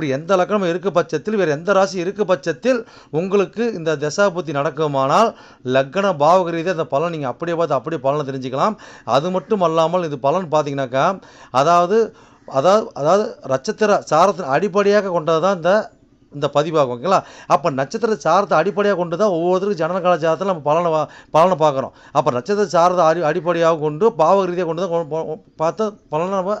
இப்படி எந்த லக்னமும் இருக்க பட்சத்தில் வேறு எந்த ராசி இருக்க பட்சத்தில் உங்களுக்கு இந்த தசாபுத்தி நடக்குமானால் லக்ன பாவக ரீதியாக அந்த பலன் நீங்கள் அப்படியே பார்த்து அப்படியே பலனை தெரிஞ்சுக்கலாம். அது மட்டும் அல்லாமல் இது பலன் பார்த்தீங்கன்னாக்கா அதாவது அதாவது அதாவது நட்சத்திர சாரத்தின் அடிப்படையாக கொண்டது தான் இந்த இந்த பதிவாகும் ஓகேங்களா? அப்போ நட்சத்திர சாரத்தை அடிப்படையாக கொண்டு தான் ஒவ்வொருத்தருக்கும் ஜனன ஜாதத்தில் நம்ம பலனை பலனை பார்க்குறோம். அப்போ நட்சத்திர சாரத்தை அடி அடிப்படையாக கொண்டு பாவ ரீதியாக கொண்டு தான் பார்த்து பலனை நம்ம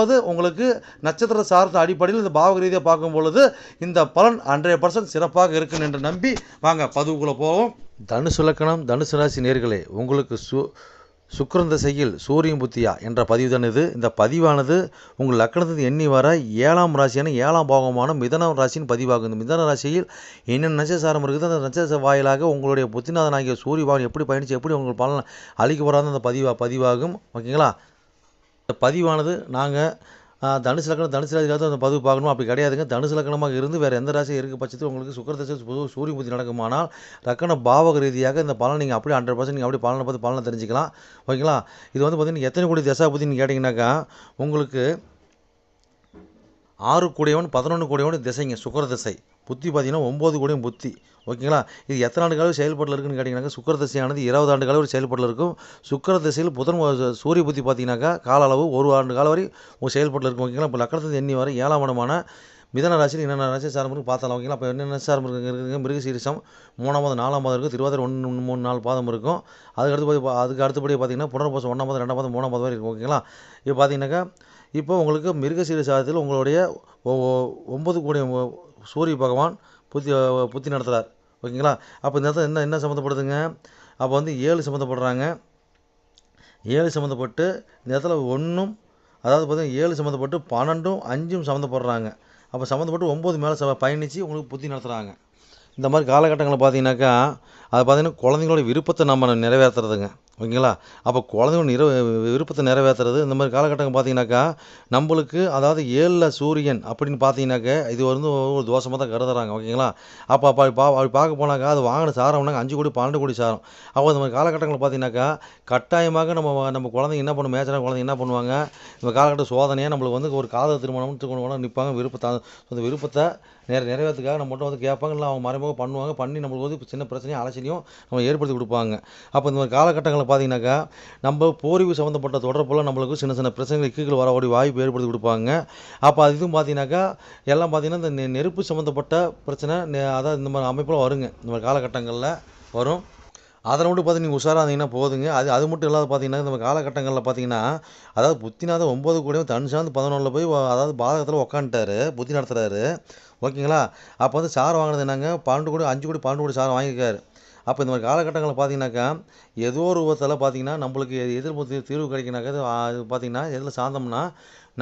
ரெண்டாவது உங்களுக்கு நட்சத்திர சார்ந்த அடிப்படையில் இந்த பாவக ரீதியாக பார்க்கும் பொழுது இந்த பலன் ஹண்ட்ரட் பர்சன்ட் சிறப்பாக இருக்கும் என்று நம்பி வாங்க பதிவுக்குள்ளே போவோம். தனுசு லக்கணம் தனுசு ராசி நேர்களே உங்களுக்கு சு சுக்கிரன் திசையில் சூரியன் புத்தியா என்ற பதிவு தான் இது. இந்த பதிவானது உங்கள் லக்கணத்தின் எண்ணி வர ஏழாம் ராசியான ஏழாம் பாகமான மிதன ராசியின் பதிவாகும் இந்த மிதன ராசியில் என்னென்ன நட்சசாரம் இருக்குது? அந்த நட்சத்திர வாயிலாக உங்களுடைய புத்திநாதன் ஆகிய சூரிய பகவான் எப்படி பயணித்து எப்படி உங்கள் பலன் அழிக்க போகிறாங்க அந்த பதிவா பதிவாகும். ஓகேங்களா? இந்த பதிவானது நாங்கள் தனுசு லக்கணம் தனுசு ராசிக்காக அந்த பதிவு பார்க்கணும்? அப்படி கிடையாதுங்க. தனுசு லக்கணமாக இருந்து வேறு எந்த ராசி இருக்க பட்சத்தில் உங்களுக்கு சுக்கரதசை சூரிய புத்தி நடக்குமானால் லக்கண பாவக ரீதியாக இந்த பலன் நீங்கள் அப்படியே ஹண்ட்ரட் பர்சன்ட் நீங்கள் அப்படியே பலனை பார்த்து பலனை தெரிஞ்சுக்கலாம். ஓகேங்களா? இது வந்து பார்த்தீங்கன்னா எத்தனை கோடி தசா புத்தின்னு கேட்டிங்கனாக்கா உங்களுக்கு ஆறு கூடியவன் பதினொன்று கூடியவன் திசைங்க சுக்கர திசை. புத்தி பார்த்தீங்கன்னா ஒம்பது கோடியும் புத்தி. ஓகேங்களா? இது எத்தனை ஆண்டு காலம் செயல்பாட்டில் இருக்குன்னு கேட்டிங்கனாக்கா சுக்கர திசையானது இருபது ஆண்டு காலம் ஒரு செயல்பாட்டில் இருக்கும். சுக்கர திசையில் புதன் சூரிய புத்தி பார்த்தீங்கன்னாக்கா கால அளவு ஒரு ஆண்டு காலம் வரை ஒரு செயல்பாட்டில் இருக்கும். ஓகேங்களா? இப்போ லக்கணத்து எண்ணி வரை ஏழாம் இடமான மிதன ராசியில் என்னென்ன ராசி சாரம் இருக்குது பார்த்தலாம் ஓகேங்களா? அப்போ என்னென்ன சாரம் இருக்கு? இருக்குங்க மிருகசீரிசம் மூணாவது நாலாம் மாதம் இருக்குது திருவாதிரை ஒன்று மூணு நாலு பாதம் இருக்கும். அதுக்கு அடுத்தபடி அதுக்கு அடுத்தபடி பார்த்தீங்கன்னா புனர்பூசம் ஒன்றாம் மாதம் ரெண்டாம் மாதம் மூணாம் மாதம் வரை இருக்கும். ஓகேங்களா? இப்போ பார்த்தீங்கன்னாக்கா இப்போ உங்களுக்கு மிருகசீரி சாதத்தில் உங்களுடைய ஒம்பது கோடி சூரிய பகவான் புத்தி புத்தி நடத்துகிறார் ஓகேங்களா? அப்போ இந்த இடத்துல என்ன என்ன சம்மந்தப்படுதுங்க? அப்போ வந்து ஏழு சம்மந்தப்படுறாங்க. ஏழு சம்மந்தப்பட்டு இந்த இடத்துல ஒன்றும் அதாவது பார்த்திங்கன்னா ஏழு சம்மந்தப்பட்டு பன்னெண்டும் அஞ்சும் சம்மந்தப்படுறாங்க. அப்போ சம்மந்தப்பட்டு ஒம்பது மேலே ச பயணித்து உங்களுக்கு புத்தி நடத்துகிறாங்க இந்த மாதிரி காலகட்டங்களில் பார்த்தீங்கன்னாக்கா அது பார்த்திங்கன்னா குழந்தைங்களோட விருப்பத்தை நம்ம நிறைவேற்றுறதுங்க ஓகேங்களா? அப்போ குழந்தைங்களோட நிற விருப்பத்தை நிறைவேற்றுறது இந்த மாதிரி காலகட்டங்கள் பார்த்தீங்கன்னாக்கா நம்மளுக்கு அதாவது ஏழில் சூரியன் அப்படின்னு பார்த்தீங்கன்னாக்கா இது வந்து ஒரு தோஷமாக தான் கருதுறாங்க ஓகேங்களா? அப்போ அப்போ பா அப்படி பார்க்க போனாக்கா அது வாங்கின சாரம்னாங்க அஞ்சு கோடி பன்னெண்டு கோடி சாரம். அப்போ இந்த மாதிரி காலகட்டங்களில் பார்த்தீங்கன்னாக்கா கட்டாயமாக நம்ம நம்ம குழந்தைங்க என்ன பண்ணும் மேய்ச்சலாக குழந்தைங்க என்ன பண்ணுவாங்க இந்த காலகட்ட சோதனையாக நம்மளுக்கு வந்து ஒரு காதல் திருமணம் திருமணம் நிற்பாங்க விருப்பத்தை அந்த விருப்பத்தை நிறைய நிறைவேற்றுக்காக நம்ம மட்டும் வந்து கேட்பாங்க இல்லை அவங்க மறைமுக பண்ணுவாங்க பண்ணி நம்மளுக்கு வந்து சின்ன பிரச்சனையும் அலட்சியம் நம்ம ஏற்படுத்தி கொடுப்பாங்க. அப்போ இந்த மாதிரி காலகட்டங்களில் பார்த்தீங்கன்னாக்கா நம்ம போரிவு சம்மந்தப்பட்ட தொடர்புல நம்மளுக்கு சின்ன சின்ன பிரச்சனைகள் இக்குகள் வரக்கூடிய வாய்ப்பு ஏற்படுத்தி கொடுப்பாங்க. அப்போ அது இதுவும் பார்த்தீங்கன்னாக்கா எல்லாம் பார்த்தீங்கன்னா இந்த நெ- நெருப்பு சம்மந்தப்பட்ட பிரச்சனை அதான் அதாவது இந்த மாதிரி அமைப்பில் வருங்க. இந்த மாதிரி காலகட்டங்களில் வரும். அதில் மட்டும் பார்த்து நீங்கள் உஷாராக இருந்தீங்கன்னா போதுங்க. அது அது மட்டும் இல்லாத பார்த்தீங்கன்னா இந்த காலகட்டங்களில் பார்த்தீங்கன்னா அதாவது புத்திநாத ஒம்பது கூடயும் தன் சார்ந்து பதினொன்றில் போய் அதாவது பாதகத்தில் உக்காந்துட்டாரு புத்தி நடத்துகிறாரு ஓகேங்களா? அப்போ வந்து சார் வாங்கினது என்னங்க? பன்னெண்டு கோடி அஞ்சு கோடி பன்னெண்டு கோடி சார் வாங்கியிருக்காரு. அப்போ இந்த மாதிரி காலகட்டங்களில் பார்த்தீங்கன்னாக்கா ஏதோ ஒரு விதத்தில் பார்த்தீங்கன்னா நம்மளுக்கு எதிர்ப்பு தீர்வு கிடைக்கினாக்கா அது பார்த்தீங்கன்னா எதில் சார்ந்தோம்னா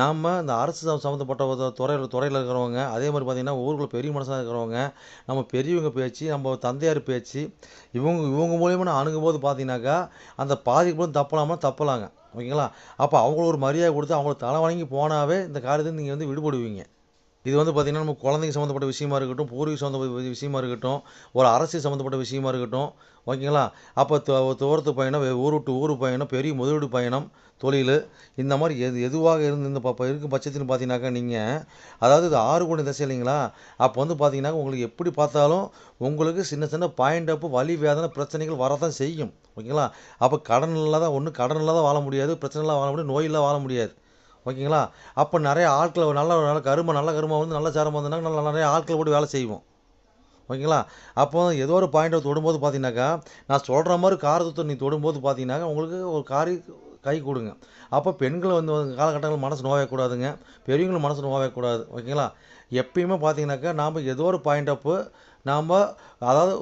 நாம் இந்த அரசு சம்மந்தப்பட்ட ஒரு துறையில் துறையில் இருக்கிறவங்க அதே மாதிரி பார்த்தீங்கன்னா ஊருக்குள்ள பெரிய மனசாக இருக்கிறவங்க நம்ம பெரியவங்க பேச்சு நம்ம தந்தையார் பேச்சு இவங்க இவங்க மூலியமாக நான் அணுகும்போது பார்த்தீங்கன்னாக்கா அந்த பாதிக்கு போது தப்பலாமல் தப்பலாங்க. ஓகேங்களா? அப்போ அவங்கள ஒரு மரியாதை கொடுத்து அவங்கள தலை வணங்கி போனாவே இந்த காரியத்தை நீங்கள் வந்து விடுபடுவீங்க. இது வந்து பார்த்திங்கன்னா நம்ம குழந்தைங்க சம்மந்தப்பட்ட விஷயமா இருக்கட்டும் பூர்வீக சம்மந்தப்பட்ட விஷயமா இருக்கட்டும் ஒரு அரசியல் சம்மந்தப்பட்ட விஷயமா இருக்கட்டும் ஓகேங்களா? அப்போ தோரத்து பயணம் ஊர் விட்டு ஊர் பயணம் பெரிய முதலீடு பயணம் தொழில் இந்த மாதிரி எது எதுவாக இருந்து இந்த இப்போ இருக்கும் பட்சத்துன்னு பார்த்தீங்கன்னாக்கா நீங்கள் அதாவது இது ஆறு கோடி தசை இல்லைங்களா? அப்போ வந்து பார்த்தீங்கன்னா உங்களுக்கு எப்படி பார்த்தாலும் உங்களுக்கு சின்ன சின்ன பாயிண்ட் அப்பு வலி வேதனை பிரச்சனைகள் வரதான் செய்யும் ஓகேங்களா? அப்போ கடன் இல்லாத ஒன்று கடன் இல்லாத வாழ முடியாது பிரச்சனை இல்லாத வாழ முடியாது நோயில்லாம் வாழ முடியாது. ஓகேங்களா? அப்போ நிறைய ஆட்களை நல்ல நல்ல கருமை நல்ல கருமை வந்து நல்ல சேரம் வந்ததுனால நல்ல நிறைய ஆட்கள் போட்டு வேலை செய்வோம். ஓகேங்களா? அப்போ ஏதோ ஒரு பாயிண்ட்டை தொடும்போது பார்த்தீங்கன்னாக்கா நான் சொல்கிற மாதிரி காரத்தை நீ தொடும்போது பார்த்தீங்கன்னாக்கா உங்களுக்கு ஒரு காரி கை கொடுங்க. அப்போ பெண்கள் வந்து காலகட்டங்கள் மனசு நோயக்கூடாதுங்க. பெரியவங்களும் மனசு நோயக்கூடாது. ஓகேங்களா? எப்பயுமே பார்த்தீங்கன்னாக்கா நாம் ஏதோ ஒரு பாயிண்ட் அப்பு நாம் அதாவது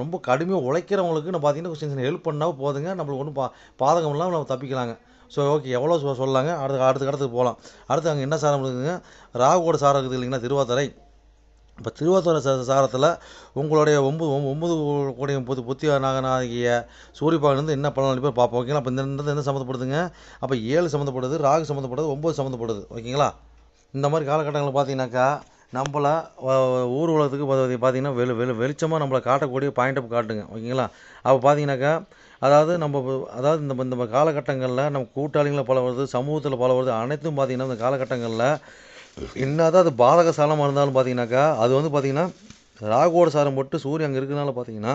ரொம்ப கடுமையாக உழைக்கிறவங்களுக்கு நம்ம பார்த்தீங்கன்னா சின்ன சின்ன ஹெல்ப் பண்ணால் போதுங்க. நம்மளுக்கு ஒன்றும் பா பாதகம் இல்லாமல் நம்ம தப்பிக்கலாங்க. ஸோ ஓகே எவ்வளோ சொ- சொல்லலாங்க அடுத்து அடுத்த கடத்துக்கு போகலாம் அடுத்து அங்கே என்ன சாரம் இருக்குதுங்க? ராகுவோட சாரம் இருக்குது இல்லைங்கன்னா திருவாத்தரை இப்போ திருவாத்தூர் ச சாரத்தில் உங்களுடைய ஒம்பது ஒம்பது கோடி புத்தி புத்தி நாகநாயகிய சூரியபாகலேருந்து என்ன பலன் பேர் பார்ப்போம். ஓகேங்களா? அப்போ இந்த என்ன சம்மந்தப்படுதுங்க? அப்போ ஏழு சம்மந்தப்படுது ராகு சம்மந்தப்படுது ஒம்பது சம்மந்தப்படுது. ஓகேங்களா? இந்த மாதிரி காலகட்டங்களில் பார்த்தீங்கன்னாக்கா நம்மளை ஊர் உலகத்துக்கு பார்த்தீங்கன்னா வெளி வெளி வெளிச்சமாக நம்மளை காட்டக்கூடிய பாயிண்ட் அப் காட்டுங்க. ஓகேங்களா? அப்போ பார்த்தீங்கன்னாக்கா அதாவது நம்ம அதாவது இந்த இந்த காலகட்டங்களில் நம்ம கூட்டாளிகளை பல வருது சமூகத்தில் பல வருது அனைத்தும் பார்த்திங்கன்னா இந்த காலகட்டங்களில் என்னதான் அது பாதக சாலமாக இருந்தாலும் பார்த்தீங்கன்னாக்கா அது வந்து பார்த்திங்கன்னா ராகுவோட சாரம் போட்டு சூரியன் அங்கே இருக்கிறனால பார்த்தீங்கன்னா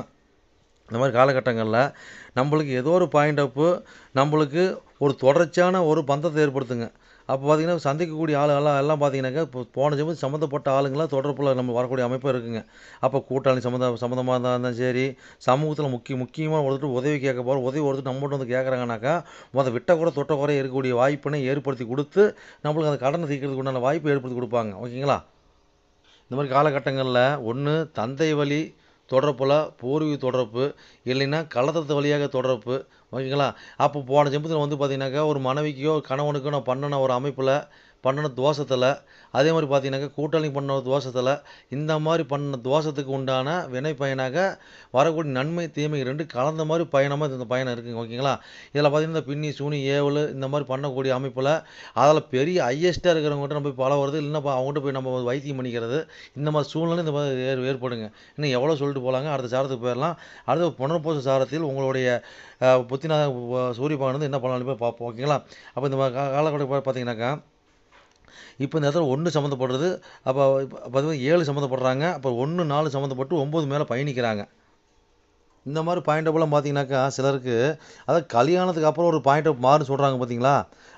இந்த மாதிரி காலகட்டங்களில் நம்மளுக்கு ஏதோ ஒரு பாயிண்ட் அப்பு நம்மளுக்கு ஒரு தொடர்ச்சியான ஒரு பந்தத்தை ஏற்படுத்துங்க. அப்போ பார்த்தீங்கன்னா சந்திக்கக்கூடிய ஆளுங்கள்லாம் எல்லாம் எல்லாம் பார்த்தீங்கன்னாக்கா இப்போ போன ஜென்மம் சம்மந்தப்பட்ட ஆளுங்களாம் தொடர்பில் நம்ம வரக்கூடிய அமைப்பு இருக்குங்க. அப்போ கூட்டாளி சம்மந்த சம்மந்தமாக இருந்தால் இருந்தாலும் சரி சமூகத்தில் முக்கிய முக்கியமாக ஒருத்தர் உதவி கேட்க போகிறோம் உதவி ஒருத்தர் நம்மகிட்ட வந்து கேட்குறாங்கனாக்கா முத விட்ட கூட தொட்ட குறை இருக்கக்கூடிய வாய்ப்பினை ஏற்படுத்தி கொடுத்து நம்மளுக்கு அந்த கடனை தீர்க்கிறதுக்கு உண்டான வாய்ப்பை ஏற்படுத்தி கொடுப்பாங்க. ஓகேங்களா? இந்த மாதிரி காலகட்டங்களில் ஒன்று தந்தை வழி தொடர்பில் பூர்வீக தொடர்பு இல்லைன்னா கலத்தத்து வழியாக தொடர்பு ஓகேங்களா? அப்போ போன ஜென்மத்தில் வந்து பார்த்தீங்கன்னாக்கா ஒரு மனைவிக்கோ கணவனுக்கோ நான் பண்ணின ஒரு அமைப்பில் பண்ணின தோஷத்தில் அதே மாதிரி பார்த்தீங்கன்னாக்கா கூட்டாளி பண்ண தோஷத்தில் இந்த மாதிரி பண்ண தோஷத்துக்கு உண்டான வினை பயனாக வரக்கூடிய நன்மை தீமை ரெண்டு கலந்த மாதிரி பயணமாக இந்த பயணம் இருக்குங்க. ஓகேங்களா? இதில் பார்த்தீங்கன்னா பின்னி சூனி ஏவல் இந்த மாதிரி பண்ணக்கூடிய அமைப்பில் அதில் பெரிய ஹையஸ்ட்டாக இருக்கிறவங்ககிட்ட நம்ம போய் பல வருது இல்லைன்னா அவங்ககிட்ட போய் நம்ம வைத்தியம் பண்ணிக்கிறது இந்த மாதிரி சூழ்நிலை இந்த மாதிரி ஏற் ஏற்படுங்க. இன்னும் எவ்வளோ சொல்லிட்டு போகலாங்க அடுத்த சாரத்துக்கு போயிடலாம். அடுத்த புனர்பூச சாரத்தில் உங்களுடைய அஹ், புத்திநாத சூரிய பகவான் வந்து என்ன பண்ணலாம் போய் பார்ப்போம் ஓகேங்களா? அப்போ இந்த காலக்கட்டம் பார்த்தீங்கன்னாக்கா இப்போ இந்த இடத்துல ஒன்று சம்மந்தப்படுறது அப்போ பார்த்தீங்கன்னா ஏழு சம்மந்தப்படுறாங்க அப்போ ஒன்று நாலு சம்மந்தப்பட்டு ஒம்பது மேலே பயணிக்கிறாங்க. இந்த மாதிரி பாயிண்டபுலாம் பார்த்தீங்கன்னாக்கா சிலருக்கு அதாவது கல்யாணத்துக்கு அப்புறம் ஒரு பாயிண்ட் அப் மாறுன்னு சொல்கிறாங்க பார்த்தீங்களா?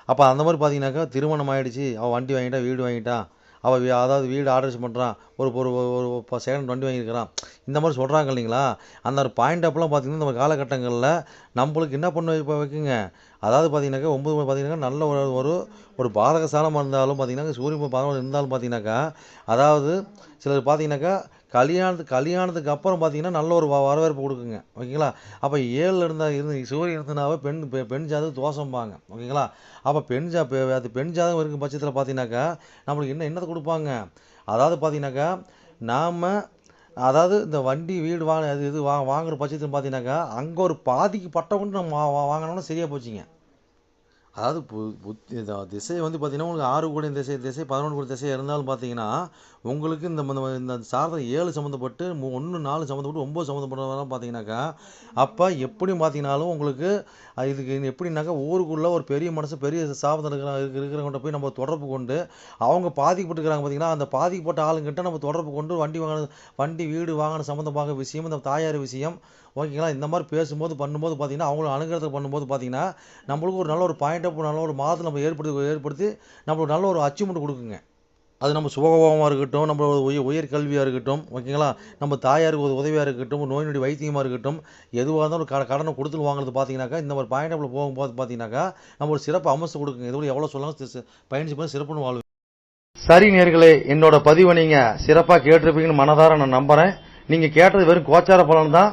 அப்போ அந்த மாதிரி பார்த்தீங்கன்னாக்கா திருமணம் ஆயிடுச்சு அவள் வண்டி வாங்கிட்டா வீடு வாங்கிட்டான் அவள் வீ அதாவது வீடு ஆர்டர்ஸ் பண்ணுறான் ஒரு ஒரு ஒரு செகண்ட் வண்டி வாங்கியிருக்கிறான். இந்த மாதிரி சொல்கிறாங்க இல்லைங்களா? அந்த ஒரு பாயிண்ட் அப்பெல்லாம் பார்த்திங்கன்னா இந்த காலகட்டங்களில் நம்மளுக்கு என்ன பண்ண இப்போ வைக்குங்க? அதாவது பார்த்தீங்கன்னாக்கா ஒம்பது மணி பார்த்தீங்கன்னாக்கா நல்ல ஒரு ஒரு ஒரு பாதக இருந்தாலும் பார்த்தீங்கன்னா சூரிய பாதகம் இருந்தாலும் பார்த்திங்கனாக்கா அதாவது சிலர் பார்த்திங்கனாக்கா கல்யாணத்துக்கு கல்யாணத்துக்கு அப்புறம் பார்த்தீங்கன்னா நல்ல ஒரு வ- வரவேற்பு கொடுக்குங்க. ஓகேங்களா? அப்போ ஏழில் இருந்தால் இருந்து சூரியன் இருந்தனாவே பெண் பெ- பெண் ஜாதகம் தோஷம்பாங்க. ஓகேங்களா? அப்போ பெண் ஜா பெ- அது பெண் ஜாதகம் இருக்கும் பட்சத்தில் பார்த்தீங்கன்னாக்கா நம்மளுக்கு என்ன என்னத்தை கொடுப்பாங்க? அதாவது பார்த்தீங்கன்னாக்கா நாம் அதாவது இந்த வண்டி வீடு வாங்க அது இது வா வாங்குற பட்சத்தில் பார்த்தீங்கன்னாக்கா அங்கே ஒரு பாதிக்கு பட்டம் கொண்டு நம்ம வா- வா- வாங்கினோம்னா சரியாக போச்சுங்க. அதாவது பு புத்தி திசை வந்து பார்த்திங்கன்னா உங்களுக்கு ஆறு கோடி திசை திசை பதினொன்று கோடி திசை இருந்தாலும் பார்த்தீங்கன்னா உங்களுக்கு இந்த இந்த- இந்த சாரத்தில் ஏழு சம்மந்தப்பட்டு ஒன்று நாலு சம்மந்தப்பட்டு ஒம்பது சம்மந்தப்பட்டதெல்லாம் பார்த்தீங்கன்னாக்கா அப்போ எப்படியும் பார்த்தீங்கனாலும் உங்களுக்கு இதுக்கு எப்படின்னாக்கா ஊருக்குள்ளே ஒரு பெரிய மனசு பெரிய சாபத்தில் இருக்கிற இருக்கிற- இருக்கிறவங்கள்ட்ட போய் நம்ம தொடர்பு கொண்டு அவங்க பாதிக்கப்பட்டுருக்கிறாங்க பார்த்தீங்கன்னா அந்த பாதிக்கப்பட்ட ஆளுங்கிட்ட நம்ம தொடர்பு கொண்டு வண்டி வாங்கின வண்டி வீடு வாங்கின சம்மந்தமாக விஷயம் இந்த தாயார் விஷயம் ஓகேங்களா? இந்த மாதிரி பேசும்போது பண்ணும்போது பார்த்தீங்கன்னா அவங்களும் அணுகிறத பண்ணும்போது பார்த்தீங்கன்னா நம்மளுக்கு ஒரு நல்ல ஒரு பாயிண்ட் அப் நல்ல ஒரு மாதத்தை நம்ம ஏற்படுத்தி ஏற்படுத்தி நம்மளுக்கு நல்ல ஒரு அச்சீவ்மெண்ட் கொடுக்குங்க. அது நம்ம சுபகோபமாக இருக்கட்டும் நம்ம உயர் உயர் கல்வியாக இருக்கட்டும் ஓகேங்களா? நம்ம தாயாருக்கு ஒரு உதவியாக இருக்கட்டும் நோய் நொடி வைத்தியமாக இருக்கட்டும் எதுவாக இருந்தாலும் க கடனை கொடுத்துட்டு வாங்குறது பார்த்தீங்கன்னாக்கா இந்த மாதிரி பாயிண்ட் அப்பில் போகும்போது பார்த்தீங்கன்னாக்கா நம்ம ஒரு சிறப்பு அம்சம் கொடுக்குங்க. இதோட எவ்வளோ சொல்லலாம் பயணிச்சு பண்ணி சிறப்புன்னு வாழ்வு. சரி நேர்களே என்னோட பதிவை நீங்கள் சிறப்பாக கேட்டிருப்பீங்கன்னு மனதார நான் நம்புகிறேன் நீங்கள் கேட்டது வெறும் கோச்சார பலன் தான்.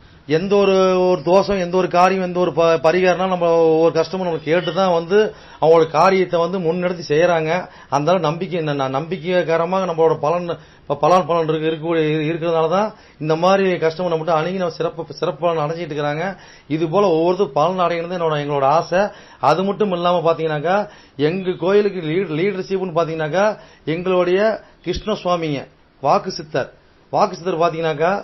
எந்த ஒரு ஒரு தோஷம் எந்த ஒரு காரியம் எந்த ஒரு ப- பரிகாரம்னா நம்ம ஒரு கஸ்டமர் நம்ம கேட்டு தான் வந்து அவங்களோட காரியத்தை வந்து முன்னெடுத்து செய்யறாங்க. அந்த நம்பிக்கை ந- நம்பிக்கைகரமாக நம்மளோட பலன் பலன் பலன் இருக்கு இருக்கு- இருக்கிறதுனால தான் இந்த மாதிரி கஸ்டமர் நம்மகிட்ட அணுகி நம்ம சிறப்பு சிறப்பு பலன் அடைஞ்சிட்டு இருக்கிறாங்க. இது போல ஒவ்வொருத்தரும் பலன் அடைகிறது என்னோட எங்களோட ஆசை. அது மட்டும் இல்லாம பாத்தீங்கன்னாக்கா எங்க கோயிலுக்கு லீடர்ஷிப்னு பாத்தீங்கன்னாக்கா எங்களுடைய கிருஷ்ண சுவாமிங்க வாக்கு சித்தர். வாக்கு சித்தர் பாத்தீங்கன்னாக்கா